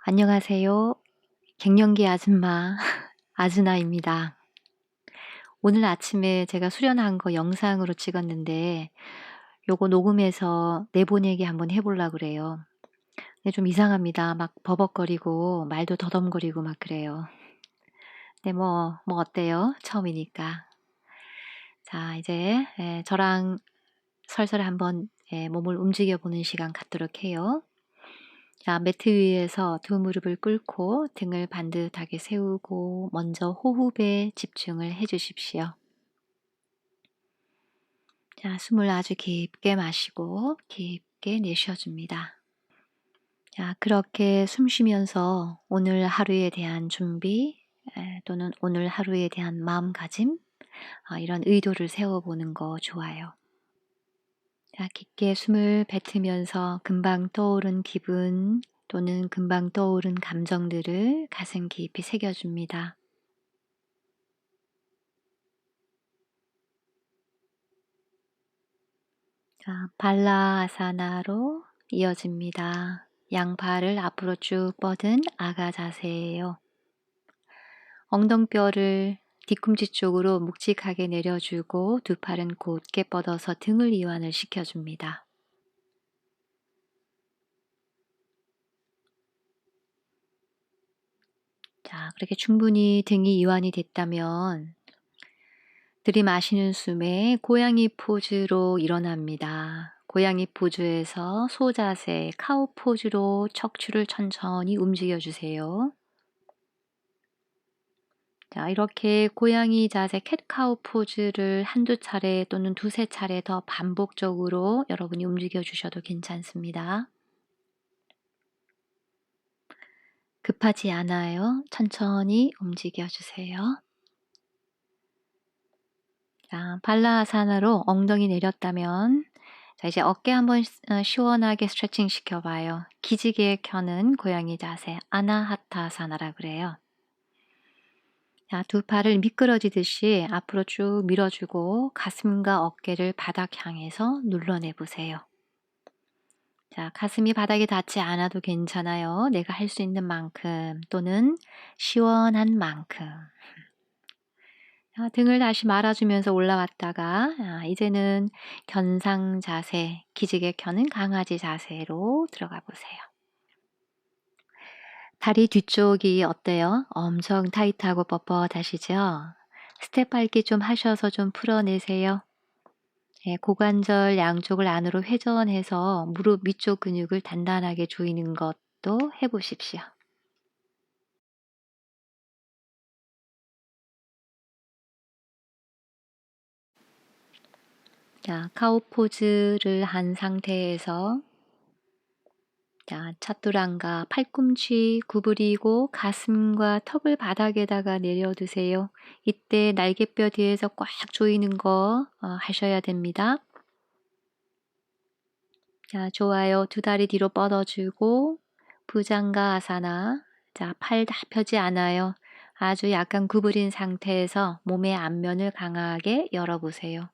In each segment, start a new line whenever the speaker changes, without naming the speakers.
안녕하세요. 갱년기 아줌마 아즈나입니다. 오늘 아침에 제가 수련한 거 영상으로 찍었는데 요거 녹음해서 내보내기 한번 해보려 그래요. 근데 좀 이상합니다. 막 버벅거리고 말도 더듬거리고 막 그래요. 근데 뭐, 뭐 어때요? 처음이니까. 자, 이제 예, 저랑 설설 한번 예, 몸을 움직여 보는 시간 갖도록 해요. 자, 매트 위에서 두 무릎을 꿇고 등을 반듯하게 세우고 먼저 호흡에 집중을 해 주십시오. 자, 숨을 아주 깊게 마시고 깊게 내쉬어줍니다. 자, 그렇게 숨 쉬면서 오늘 하루에 대한 준비 또는 오늘 하루에 대한 마음가짐 아, 이런 의도를 세워보는 거 좋아요. 자, 깊게 숨을 뱉으면서 금방 떠오른 기분 또는 금방 떠오른 감정들을 가슴 깊이 새겨줍니다. 자, 발라아사나로 이어집니다. 양팔을 앞으로 쭉 뻗은 아가 자세예요. 엉덩뼈를 뒤꿈치 쪽으로 묵직하게 내려주고 두 팔은 곧게 뻗어서 등을 이완을 시켜줍니다. 자, 그렇게 충분히 등이 이완이 됐다면 들이마시는 숨에 고양이 포즈로 일어납니다. 고양이 포즈에서 소자세, 카우 포즈로 척추를 천천히 움직여 주세요. 자, 이렇게 고양이 자세 캣카우 포즈를 한두 차례 또는 두세 차례 더 반복적으로 여러분이 움직여 주셔도 괜찮습니다. 급하지 않아요. 천천히 움직여 주세요. 자, 발라아사나로 엉덩이 내렸다면 자, 이제 어깨 한번 어, 시원하게 스트레칭 시켜봐요. 기지개 켜는 고양이 자세 아나하타사나라 그래요. 자, 두 팔을 미끄러지듯이 앞으로 쭉 밀어주고 가슴과 어깨를 바닥 향해서 눌러내 보세요. 자, 가슴이 바닥에 닿지 않아도 괜찮아요. 내가 할 수 있는 만큼 또는 시원한 만큼. 자, 등을 다시 말아주면서 올라왔다가 아, 이제는 견상 자세, 기지개 켜는 강아지 자세로 들어가 보세요. 다리 뒤쪽이 어때요? 엄청 타이트하고 뻣뻣하시죠? 스텝 밟기 좀 하셔서 좀 풀어내세요. 예, 고관절 양쪽을 안으로 회전해서 무릎 위쪽 근육을 단단하게 조이는 것도 해보십시오. 자, 카우 포즈를 한 상태에서 자, 차뚜랑가 팔꿈치 구부리고 가슴과 턱을 바닥에다가 내려두세요. 이때 날개뼈 뒤에서 꽉 조이는 거 어, 하셔야 됩니다. 자, 좋아요. 두 다리 뒤로 뻗어주고 부장가 아사나. 자, 팔 다 펴지 않아요. 아주 약간 구부린 상태에서 몸의 앞면을 강하게 열어보세요.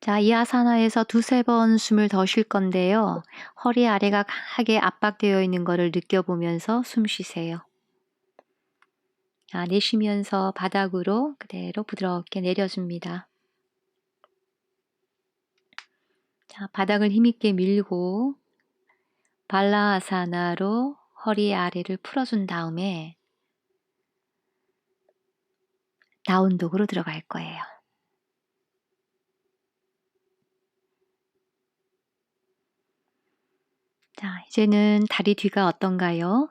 자, 이 아사나에서 두세 번 숨을 더 쉴 건데요. 허리 아래가 강하게 압박되어 있는 것을 느껴보면서 숨 쉬세요. 자, 내쉬면서 바닥으로 그대로 부드럽게 내려줍니다. 자, 바닥을 힘있게 밀고 발라아사나로 허리 아래를 풀어준 다음에 다운독으로 들어갈 거예요. 자, 이제는 다리 뒤가 어떤가요?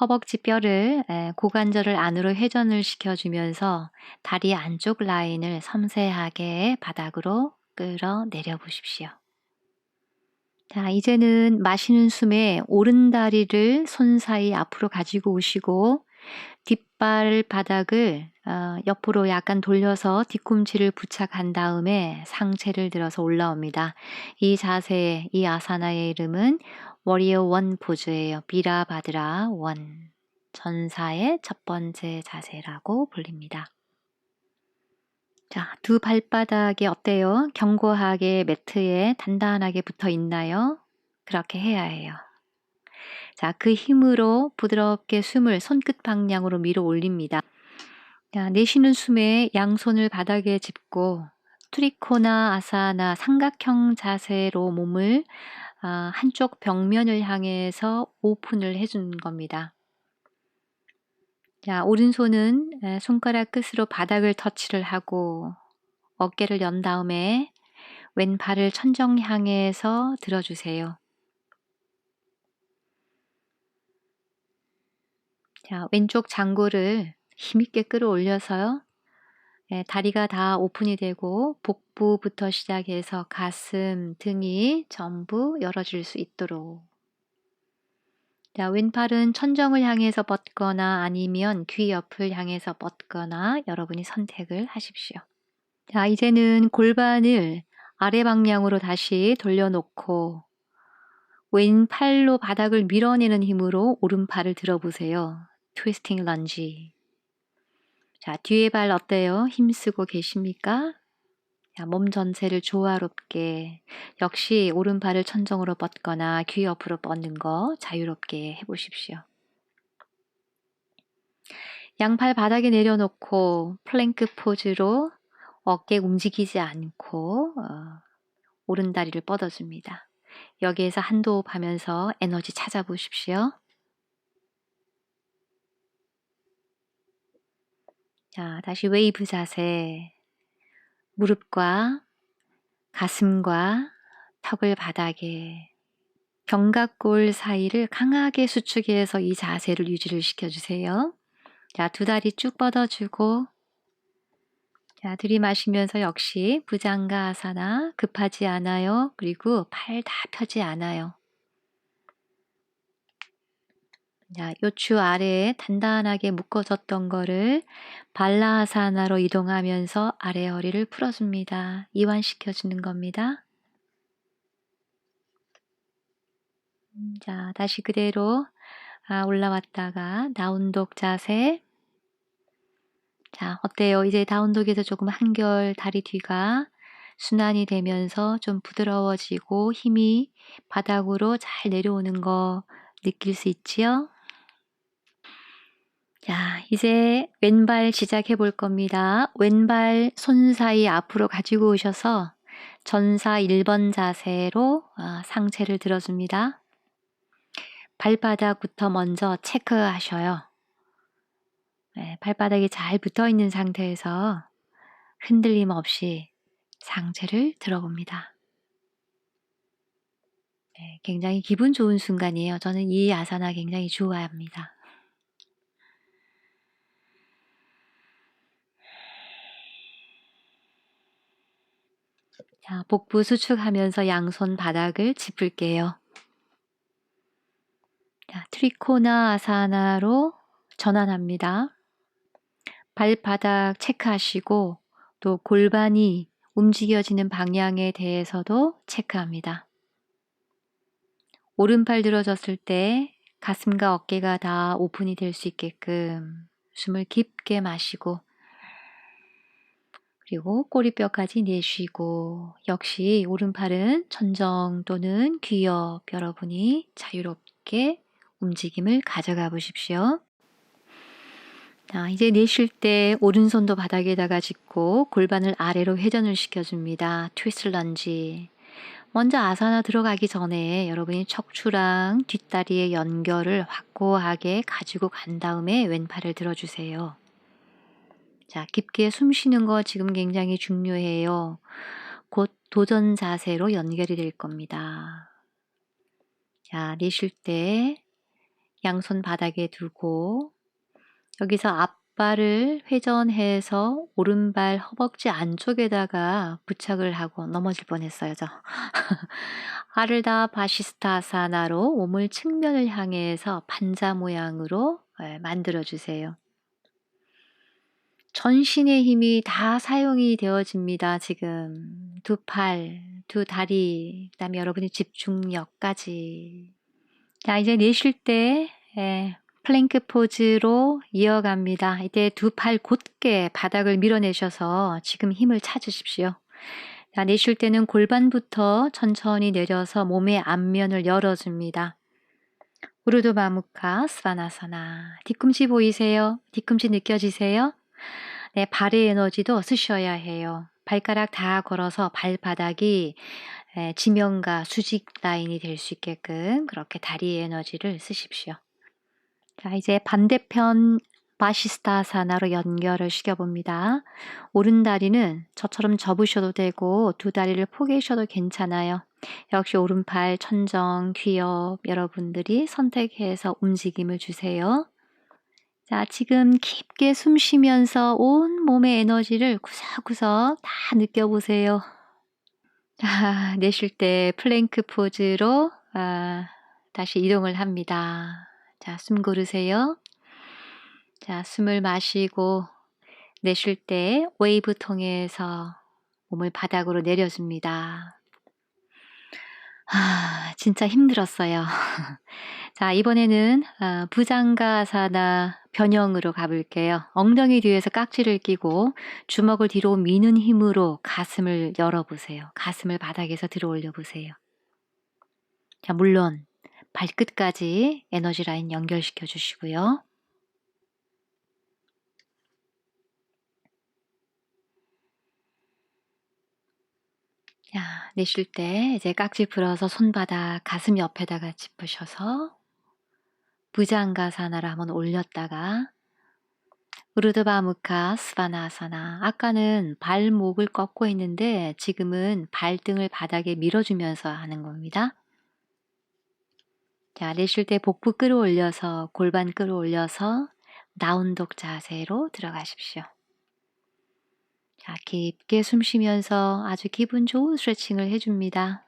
허벅지 뼈를 고관절을 안으로 회전을 시켜주면서 다리 안쪽 라인을 섬세하게 바닥으로 끌어내려 보십시오. 자, 이제는 마시는 숨에 오른 다리를 손 사이 앞으로 가지고 오시고 뒷발 바닥을 어, 옆으로 약간 돌려서 뒤꿈치를 부착한 다음에 상체를 들어서 올라옵니다. 이 자세, 이 아사나의 이름은 워리어 원 포즈예요. 비라바드라 원. 전사의 첫 번째 자세라고 불립니다. 자, 두 발바닥이 어때요? 견고하게 매트에 단단하게 붙어 있나요? 그렇게 해야 해요. 자, 그 힘으로 부드럽게 숨을 손끝 방향으로 밀어 올립니다. 자, 내쉬는 숨에 양손을 바닥에 짚고 트리코나 아사나 삼각형 자세로 몸을 아, 한쪽 벽면을 향해서 오픈을 해준 겁니다. 자, 오른손은 에, 손가락 끝으로 바닥을 터치를 하고 어깨를 연 다음에 왼발을 천정 향해서 들어주세요. 자, 왼쪽 장구를 힘있게 끌어올려서요. 예, 다리가 다 오픈이 되고 복부부터 시작해서 가슴, 등이 전부 열어질 수 있도록. 자, 왼팔은 천정을 향해서 뻗거나 아니면 귀 옆을 향해서 뻗거나 여러분이 선택을 하십시오. 자, 이제는 골반을 아래 방향으로 다시 돌려놓고 왼팔로 바닥을 밀어내는 힘으로 오른팔을 들어보세요. 트위스팅 런지. 자, 뒤에 발 어때요? 힘쓰고 계십니까? 자, 몸 전체를 조화롭게 역시 오른발을 천정으로 뻗거나 귀 옆으로 뻗는 거 자유롭게 해보십시오. 양팔 바닥에 내려놓고 플랭크 포즈로 어깨 움직이지 않고 어, 오른 다리를 뻗어줍니다. 여기에서 한도 호흡 하면서 에너지 찾아보십시오. 자, 다시 웨이브 자세. 무릎과 가슴과 턱을 바닥에 견갑골 사이를 강하게 수축해서 이 자세를 유지를 시켜주세요. 자, 두 다리 쭉 뻗어주고 자, 들이마시면서 역시 부장가 아사나 급하지 않아요. 그리고 팔 다 펴지 않아요. 자, 요추 아래에 단단하게 묶어졌던 거를 발라하사나로 이동하면서 아래 허리를 풀어줍니다. 이완시켜주는 겁니다. 음, 자, 다시 그대로 아, 올라왔다가 나운독 자세. 자, 어때요? 이제 다운독에서 조금 한결 다리 뒤가 순환이 되면서 좀 부드러워지고 힘이 바닥으로 잘 내려오는 거 느낄 수 있지요? 자, 이제 왼발 시작해 볼 겁니다. 왼발 손 사이 앞으로 가지고 오셔서 전사 1번 자세로 아, 상체를 들어줍니다. 발바닥부터 먼저 체크하셔요. 네, 발바닥이 잘 붙어 있는 상태에서 흔들림 없이 상체를 들어봅니다. 네, 굉장히 기분 좋은 순간이에요. 저는 이 아사나 굉장히 좋아합니다. 자, 복부 수축하면서 양손 바닥을 짚을게요. 자, 트리코나 아사나로 전환합니다. 발바닥 체크하시고 또 골반이 움직여지는 방향에 대해서도 체크합니다. 오른팔 들어졌을 때 가슴과 어깨가 다 오픈이 될 수 있게끔 숨을 깊게 마시고 그리고 꼬리뼈까지 내쉬고 역시 오른팔은 천정 또는 귀옆 여러분이 자유롭게 움직임을 가져가 보십시오. 자, 이제 내쉴 때 오른손도 바닥에다가 짚고 골반을 아래로 회전을 시켜줍니다. 트위스트 런지. 먼저 아사나 들어가기 전에 여러분이 척추랑 뒷다리의 연결을 확고하게 가지고 간 다음에 왼팔을 들어주세요. 자, 깊게 숨 쉬는 거 지금 굉장히 중요해요. 곧 도전 자세로 연결이 될 겁니다. 자, 내쉴 때 양손 바닥에 두고 여기서 앞발을 회전해서 오른발 허벅지 안쪽에다가 부착을 하고 넘어질 뻔했어요. 저. 아르다 바시스타사나로 몸을 측면을 향해서 반자 모양으로 예, 만들어 주세요. 전신의 힘이 다 사용이 되어집니다. 지금 두 팔, 두 다리, 그다음에 여러분의 집중력까지. 자, 이제 내쉴 때 예, 플랭크 포즈로 이어갑니다. 이때 두 팔 곧게 바닥을 밀어내셔서 지금 힘을 찾으십시오. 자, 내쉴 때는 골반부터 천천히 내려서 몸의 앞면을 열어줍니다. 우르드바무카 스바나사나. 뒤꿈치 보이세요? 뒤꿈치 느껴지세요? 네, 발의 에너지도 쓰셔야 해요. 발가락 다 걸어서 발바닥이 에, 지면과 수직 라인이 될 수 있게끔 그렇게 다리의 에너지를 쓰십시오. 자, 이제 반대편 바시스타사나로 연결을 시켜봅니다. 오른 다리는 저처럼 접으셔도 되고 두 다리를 포개셔도 괜찮아요. 역시 오른팔 천정, 귀엽 여러분들이 선택해서 움직임을 주세요. 자, 지금 깊게 숨 쉬면서 온 몸의 에너지를 구석구석 다 느껴보세요. 자, 내쉴 때 플랭크 포즈로 아, 다시 이동을 합니다. 자, 숨 고르세요. 자, 숨을 마시고 내쉴 때 웨이브 통해서 몸을 바닥으로 내려줍니다. 아, 진짜 힘들었어요. 자, 이번에는 아, 부장가사나 변형으로 가볼게요. 엉덩이 뒤에서 깍지를 끼고 주먹을 뒤로 미는 힘으로 가슴을 열어보세요. 가슴을 바닥에서 들어 올려보세요. 자, 물론 발끝까지 에너지 라인 연결시켜 주시고요. 자, 내쉴 때 이제 깍지 풀어서 손바닥 가슴 옆에다가 짚으셔서 부장가사나를 한번 올렸다가 우르드바무카 스바나사나 아까는 발목을 꺾고 했는데 지금은 발등을 바닥에 밀어주면서 하는 겁니다. 자, 내쉴 때 복부 끌어올려서 골반 끌어올려서 나운독 자세로 들어가십시오. 자, 깊게 숨 쉬면서 아주 기분 좋은 스트레칭을 해줍니다.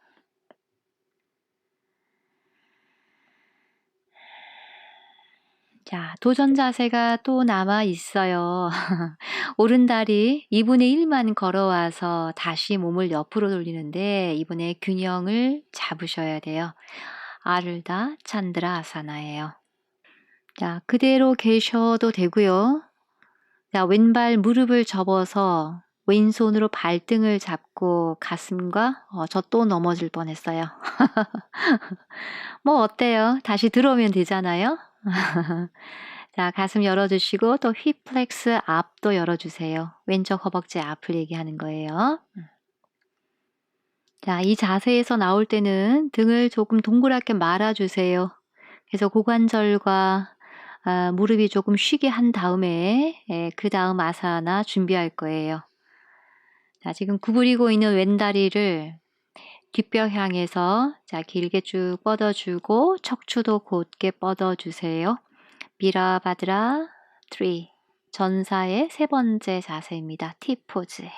자, 도전 자세가 또 남아 있어요. 오른다리 2분의 1만 걸어와서 다시 몸을 옆으로 돌리는데 이번에 균형을 잡으셔야 돼요. 아르다 찬드라 아사나예요. 자, 그대로 계셔도 되고요. 자, 왼발 무릎을 접어서 왼손으로 발등을 잡고 가슴과 어, 저 또 넘어질 뻔했어요. 뭐 어때요? 다시 들어오면 되잖아요. 자, 가슴 열어주시고 또 휘플렉스 앞도 열어주세요. 왼쪽 허벅지 앞을 얘기하는 거예요. 자, 이 자세에서 나올 때는 등을 조금 동그랗게 말아주세요. 그래서 고관절과 아, 무릎이 조금 쉬게 한 다음에 예, 그 다음 아사나 준비할 거예요. 자, 지금 구부리고 있는 왼다리를 뒷뼈 향해서 자 길게 쭉 뻗어주고 척추도 곧게 뻗어주세요. 비라바드라 3 전사의 세 번째 자세입니다. T 포즈예요.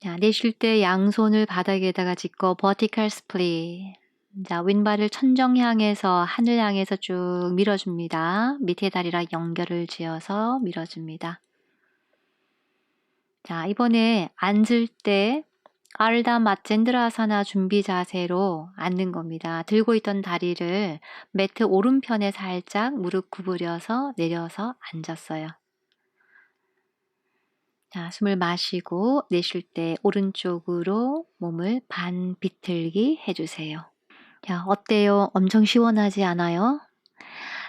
자, 내쉴 때 양손을 바닥에다가 짚고 버티컬 스플릿 자, 왼발을 천정 향해서 하늘 향해서 쭉 밀어줍니다. 밑에 다리랑 연결을 지어서 밀어줍니다. 자, 이번에 앉을 때 알다 마젠드라사나 준비 자세로 앉는 겁니다. 들고 있던 다리를 매트 오른편에 살짝 무릎 구부려서 내려서 앉았어요. 자, 숨을 마시고 내쉴 때 오른쪽으로 몸을 반 비틀기 해주세요. 자, 어때요? 엄청 시원하지 않아요?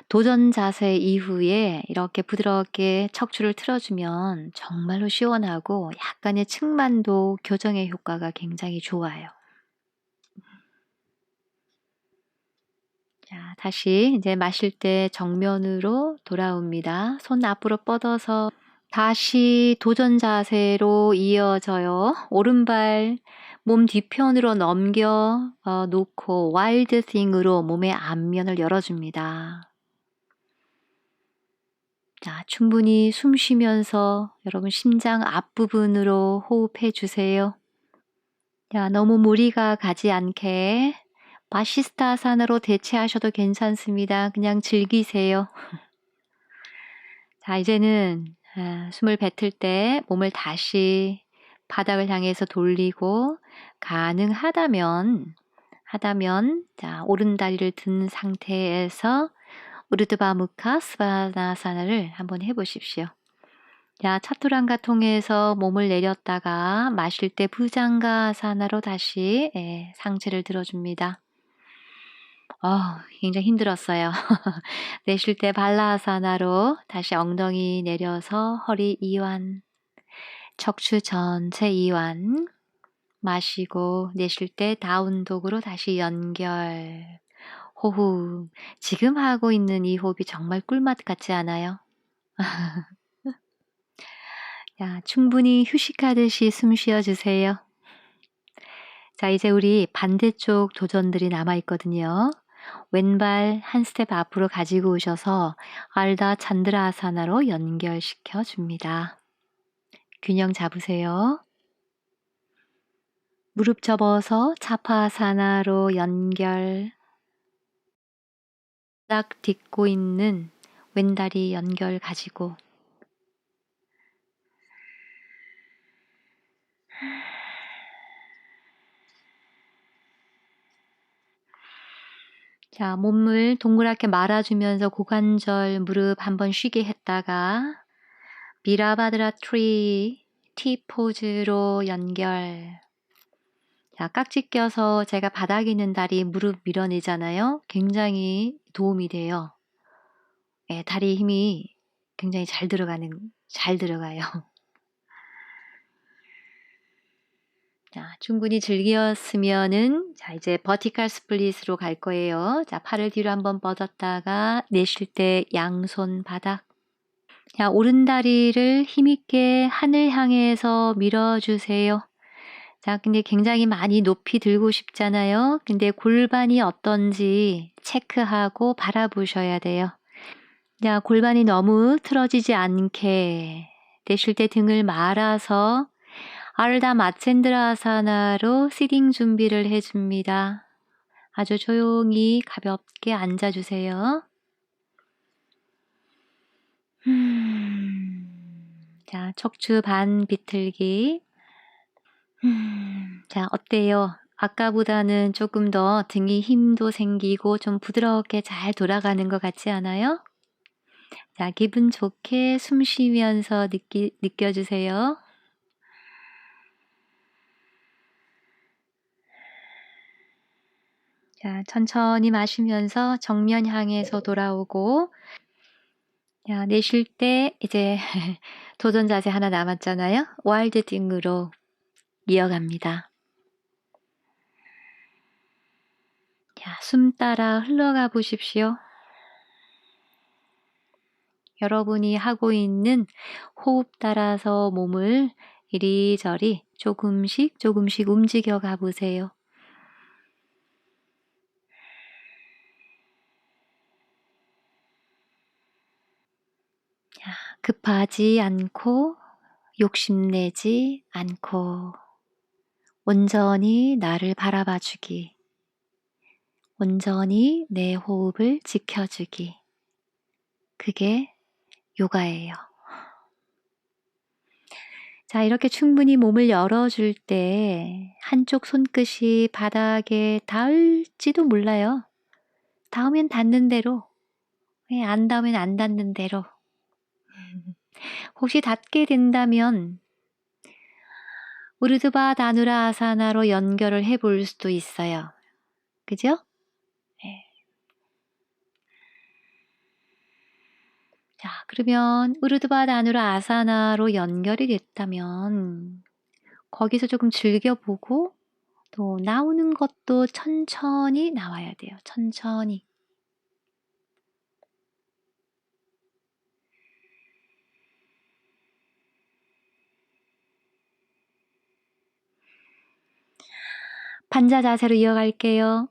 도전 자세 이후에 이렇게 부드럽게 척추를 틀어주면 정말로 시원하고 약간의 측만도 교정의 효과가 굉장히 좋아요. 자, 다시 이제 마실 때 정면으로 돌아옵니다. 손 앞으로 뻗어서 다시 도전 자세로 이어져요. 오른발 몸 뒤편으로 넘겨 어, 놓고 와일드 싱으로 몸의 앞면을 열어줍니다. 자, 충분히 숨 쉬면서 여러분 심장 앞부분으로 호흡해 주세요. 자, 너무 무리가 가지 않게 바시스타 산으로 대체하셔도 괜찮습니다. 그냥 즐기세요. 자, 이제는 아, 숨을 뱉을 때 몸을 다시 바닥을 향해서 돌리고 가능하다면 하다면 자, 오른 다리를 든 상태에서 우르드바무카 스바나사나를 한번 해보십시오. 자, 차투랑가 통해서 몸을 내렸다가 마실 때 부장가사나로 다시 예, 상체를 들어줍니다. 어, 굉장히 힘들었어요. 내쉴 때 발라사나로 다시 엉덩이 내려서 허리 이완, 척추 전체 이완, 마시고 내쉴 때 다운독으로 다시 연결. 호흡. 지금 하고 있는 이 호흡이 정말 꿀맛 같지 않아요? 야, 충분히 휴식하듯이 숨 쉬어주세요. 자, 이제 우리 반대쪽 도전들이 남아있거든요. 왼발 한 스텝 앞으로 가지고 오셔서 알다 찬드라 아사나로 연결시켜 줍니다. 균형 잡으세요. 무릎 접어서 차파아사나로 연결. 딱 딛고 있는 왼다리 연결 가지고 자, 몸을 동그랗게 말아주면서 고관절 무릎 한번 쉬게 했다가 비라바드라 트리 T 포즈로 연결. 자, 깍지 껴서 제가 바닥에 있는 다리 무릎 밀어내잖아요. 굉장히 도움이 돼요. 예, 다리 힘이 굉장히 잘 들어가는, 잘 들어가요. 자, 충분히 즐겼으면은, 자, 이제 버티칼 스플릿으로 갈 거예요. 자, 팔을 뒤로 한번 뻗었다가, 내쉴 때 양손 바닥. 자, 오른다리를 힘있게 하늘 향해서 밀어주세요. 자, 근데 굉장히 많이 높이 들고 싶잖아요. 근데 골반이 어떤지 체크하고 바라보셔야 돼요. 자, 골반이 너무 틀어지지 않게 내쉴 때 등을 말아서 아르다 마첸드라사나로 시딩 준비를 해줍니다. 아주 조용히 가볍게 앉아주세요. 음, 자, 척추 반 비틀기. 음, 자, 어때요? 아까보다는 조금 더 등이 힘도 생기고 좀 부드럽게 잘 돌아가는 것 같지 않아요? 자, 기분 좋게 숨 쉬면서 느끼, 느껴주세요. 자, 천천히 마시면서 정면 향해서 돌아오고, 자, 내쉴 때 이제 도전 자세 하나 남았잖아요. 와일드 띵으로 이어갑니다. 자, 숨 따라 흘러가 보십시오. 여러분이 하고 있는 호흡 따라서 몸을 이리저리 조금씩 조금씩 움직여 가 보세요. 급하지 않고 욕심내지 않고 온전히 나를 바라봐 주기. 온전히 내 호흡을 지켜주기. 그게 요가예요. 자, 이렇게 충분히 몸을 열어줄 때 한쪽 손끝이 바닥에 닿을지도 몰라요. 닿으면 닿는 대로, 예, 안 닿으면 안 닿는 대로. 혹시 닿게 된다면 우르드바 다누라 아사나로 연결을 해 볼 수도 있어요. 그죠? 네. 자, 그러면 우르드바 다누라 아사나로 연결이 됐다면 거기서 조금 즐겨보고 또 나오는 것도 천천히 나와야 돼요. 천천히. 반자 자세로 이어갈게요.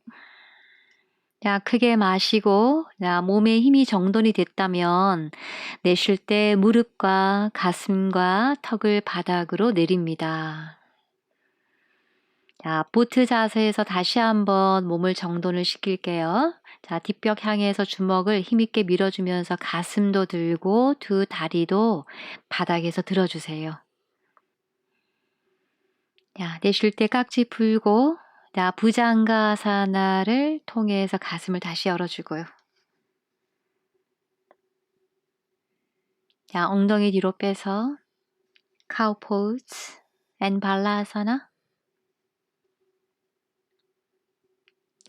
자, 크게 마시고, 자, 몸에 힘이 정돈이 됐다면, 내쉴 때 무릎과 가슴과 턱을 바닥으로 내립니다. 자, 보트 자세에서 다시 한번 몸을 정돈을 시킬게요. 자, 뒷벽 향해서 주먹을 힘있게 밀어주면서 가슴도 들고 두 다리도 바닥에서 들어주세요. 자, 내쉴 때 깍지 풀고 자, 부장가사나를 통해서 가슴을 다시 열어주고요. 자, 엉덩이 뒤로 빼서 카우 포즈 앤 발라아사나.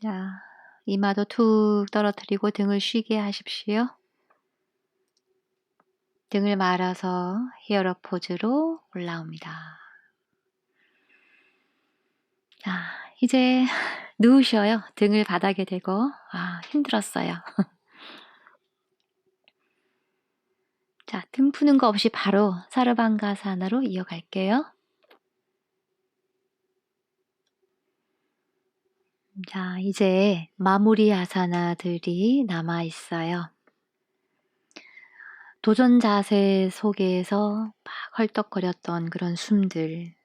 자, 이마도 툭 떨어뜨리고 등을 쉬게 하십시오. 등을 말아서 히어로 포즈로 올라옵니다. 자, 이제 누우셔요. 등을 바닥에 대고. 아, 힘들었어요. 자, 등 푸는 거 없이 바로 사르방가사나로 이어갈게요. 자, 이제 마무리 아사나들이 남아 있어요. 도전 자세 속에서 막 헐떡거렸던 그런 숨들,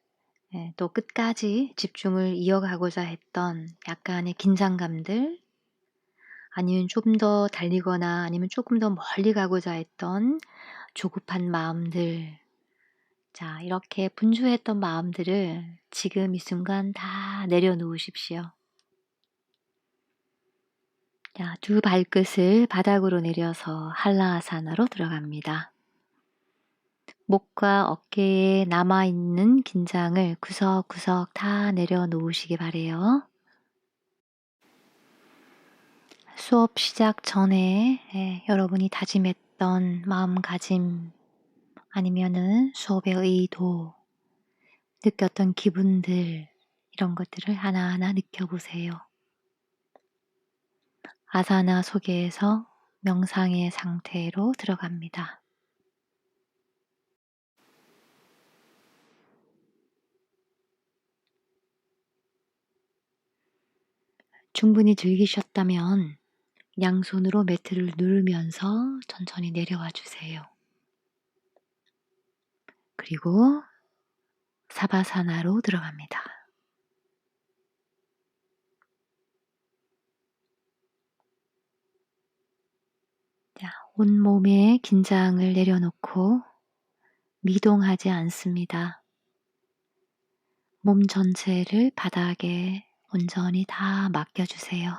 예, 또 끝까지 집중을 이어가고자 했던 약간의 긴장감들, 아니면 좀 더 달리거나 아니면 조금 더 멀리 가고자 했던 조급한 마음들. 자, 이렇게 분주했던 마음들을 지금 이 순간 다 내려놓으십시오. 자, 두 발끝을 바닥으로 내려서 한라아사나로 들어갑니다. 목과 어깨에 남아있는 긴장을 구석구석 다 내려놓으시기 바래요. 수업 시작 전에 예, 여러분이 다짐했던 마음가짐 아니면은 수업의 의도, 느꼈던 기분들 이런 것들을 하나하나 느껴보세요. 아사나 속에서 명상의 상태로 들어갑니다. 충분히 즐기셨다면 양손으로 매트를 누르면서 천천히 내려와 주세요. 그리고 사바사나로 들어갑니다. 자, 온몸의 긴장을 내려놓고 미동하지 않습니다. 몸 전체를 바닥에 온전히 다 맡겨주세요.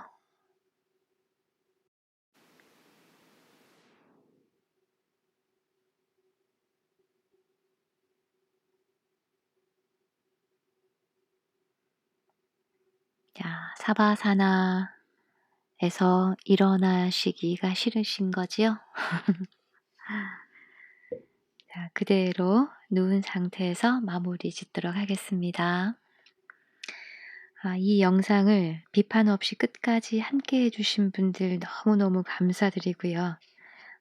자, 사바사나에서 일어나시기가 싫으신 거지요? 자, 그대로 누운 상태에서 마무리 짓도록 하겠습니다. 아, 이 영상을 비판 없이 끝까지 함께 해주신 분들 너무너무 감사드리고요.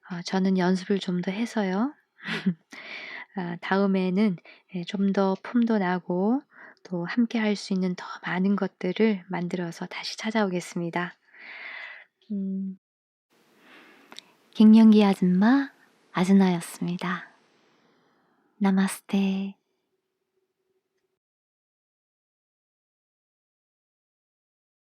아, 저는 연습을 좀 더 해서요. 아, 다음에는 예, 좀더 폼도 나고 또 함께 할 수 있는 더 많은 것들을 만들어서 다시 찾아오겠습니다. 음, 갱년기 아줌마 아즈나였습니다. 나마스테.